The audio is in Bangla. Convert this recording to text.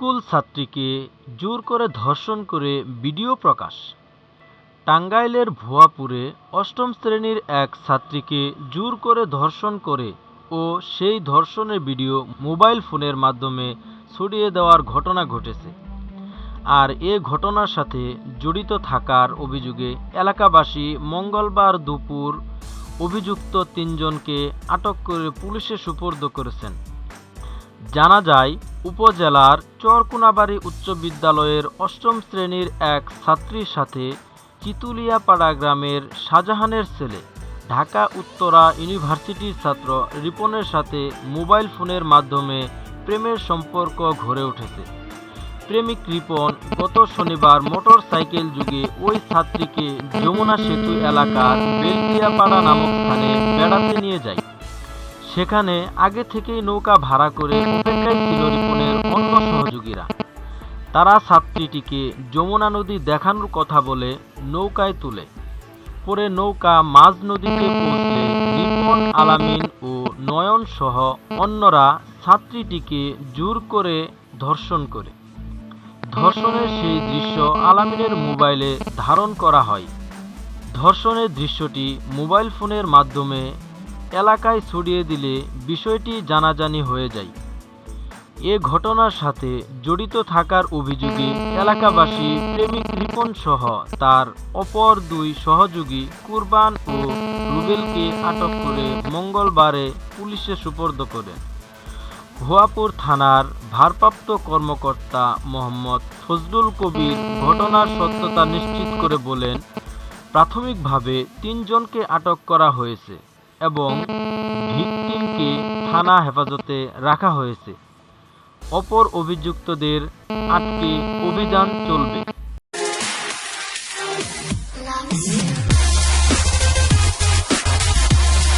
স্কুল ছাত্রীকে জোর করে ধর্ষণ করে ভিডিও প্রকাশ। টাঙ্গাইলের ভুয়াপুরে অষ্টম শ্রেণির এক ছাত্রীকে জোর করে ধর্ষণ করে ও সেই ধর্ষণের ভিডিও মোবাইল ফোনের মাধ্যমে ছড়িয়ে দেওয়ার ঘটনা ঘটেছে। আর এ ঘটনার সাথে জড়িত থাকার অভিযোগে এলাকাবাসী মঙ্গলবার দুপুর অভিযুক্ত তিনজনকে আটক করে পুলিশে সুপর্দ করেছেন। জানা যায়, উপজেলার চরকুনাবাড়ি উচ্চ বিদ্যালয়ের অষ্টম শ্রেণির এক ছাত্রীর সাথে চিতুলিয়াপাড়া গ্রামের শাহজাহানের ছেলে, ঢাকা উত্তরা ইউনিভার্সিটির ছাত্র রিপনের সাথে মোবাইল ফোনের মাধ্যমে প্রেমের সম্পর্ক গড়ে উঠেছে। প্রেমিক রিপন গত শনিবার মোটর সাইকেল যুগে ওই ছাত্রীকে যমুনা সেতু এলাকার বেলটিয়াপাড়া নামক স্থানে বেড়াতে নিয়ে যায়। সেখানে আগে থেকেই নৌকা ভাড়া করে অপেক্ষায় ছিল রিপনের অন্য সহযোগীরা। তারা ছাত্রীটিকে যমুনা নদী দেখানোর কথা বলে নৌকায় তুলে। পরে নৌকা মাঝ নদীতে পৌঁছলে রিপন, আলামিন ও নয়ন সহ অন্যরা ছাত্রীটিকে জোর করে ধর্ষণ করে। ধর্ষণের সেই দৃশ্য আলামিনের মোবাইলে ধারণ করা হয়। ধর্ষণের দৃশ্যটি মোবাইল ফোনের মাধ্যমে এলাকায় ছড়িয়ে দিলে বিষয়টি জানাজানি হয়ে যায়। এ ঘটনার সাথে জড়িত থাকার অভিযোগে এলাকাবাসী প্রেমিক রিপন সহ তার অপর দুই সহযোগী কুরবান ও রুবেলকে আটক করে মঙ্গলবারে পুলিশে সুপর্দ করেন। ভুয়াপুর থানার ভারপ্রাপ্ত কর্মকর্তা মোহাম্মদ ফজলুল কবির ঘটনার সত্যতা নিশ্চিত করে বলেন, প্রাথমিকভাবে তিনজনকে আটক করা হয়েছে এবং ভিকটিমকে থানা হেফাজতে রাখা হয়েছে। অপর অভিযুক্তদের আটকে অভিযান চলবে।